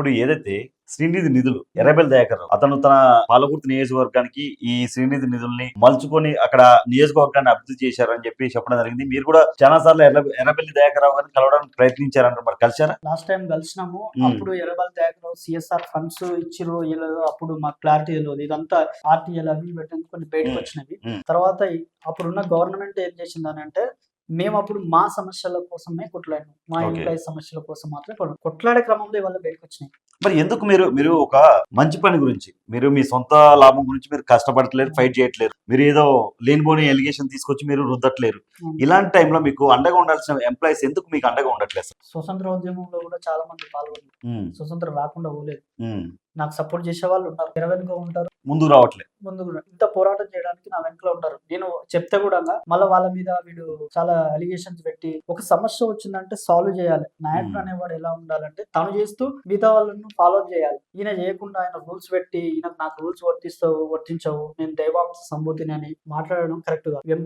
ఇప్పుడు ఏదైతే శ్రీనిధి నిధులు ఎర్రబెల్ దయాకర్ అతను తన పాలకుర్తి నియోజకవర్గానికి ఈ శ్రీనిధి నిధుల్ని మలుచుకొని అక్కడ నియోజకవర్గాన్ని అభివృద్ధి చేశారని చెప్పి చెప్పడం జరిగింది మీరు కూడా చాలా సార్లు ఎర్ర ఎర్రబెల్లి దయాకర్ రావు గారిని కలవడానికి ప్రయత్నించారంటారు మరి కలిశారా లాస్ట్ టైం కలిసినాము. అప్పుడు ఎర్రబల్ దగ్గర సిఎస్ఆర్ ఫండ్స్ ఇచ్చిరో అప్పుడు మాకు క్లారిటీ తెలియదు ఇదంతా ఆర్టీఎల్ అవి పెట్టిన కొన్ని బయటకు. వచ్చినవి. తర్వాత అప్పుడున్న గవర్నమెంట్ ఏం చేసిందని అంటే మేము అప్పుడు మా సమస్యల కోసమే కొట్లాడినాం మా. ఎంప్లాయీ సమస్యల కోసం మాత్రమే కొట్లాడాం. క్రమంలో ఇవాళ బయటకు వచ్చినాయి మరి ఎందుకు మీరు మీరు ఒక మంచి పని గురించి మీరు మీ సొంత లాభం గురించి మీరు కష్టపడట్లేరు ఫైట్ చేయట్లేరు మీరు ఏదో లేనిపోని ఎలిగేషన్ తీసుకొచ్చి మీరు రుద్దట్లేరు. ఇలాంటి టైంలో మీకు అండగా ఉండాల్సిన ఎంప్లాయీస్ ఎందుకు మీకు అండగా ఉండట్లేదు సార్ స్వతంత్ర ఉద్యమంలో కూడా చాలా మంది పాల్గొన్నారు స్వతంత్రం రాకుండా పోలేదు. నాకు సపోర్ట్ చేసే వాళ్ళు ఉన్నారు. తెర వెనుక ఉంటారు. ముందుకు రావట్లేదు ముందు ఇంత పోరాటం చేయడానికి నా వెనకలో ఉంటారు. నేను చెప్తే కూడా మళ్ళీ వాళ్ళ మీద వీడు చాలా అలిగేషన్స్ పెట్టి ఒక సమస్య వచ్చిందంటే సాల్వ్ చేయాలి. నాయకుడు. అనేవాడు ఎలా ఉండాలంటే తను చేస్తూ మిగతా వాళ్ళను ఫాలో చేయాలి. ఈయన చేయకుండా ఆయన రూల్స్ పెట్టి ఈయన నాకు రూల్స్ వర్తిస్తావు వర్తించవు నేను దైవాంశ సంబూతిని అని మాట్లాడడం కరెక్ట్గా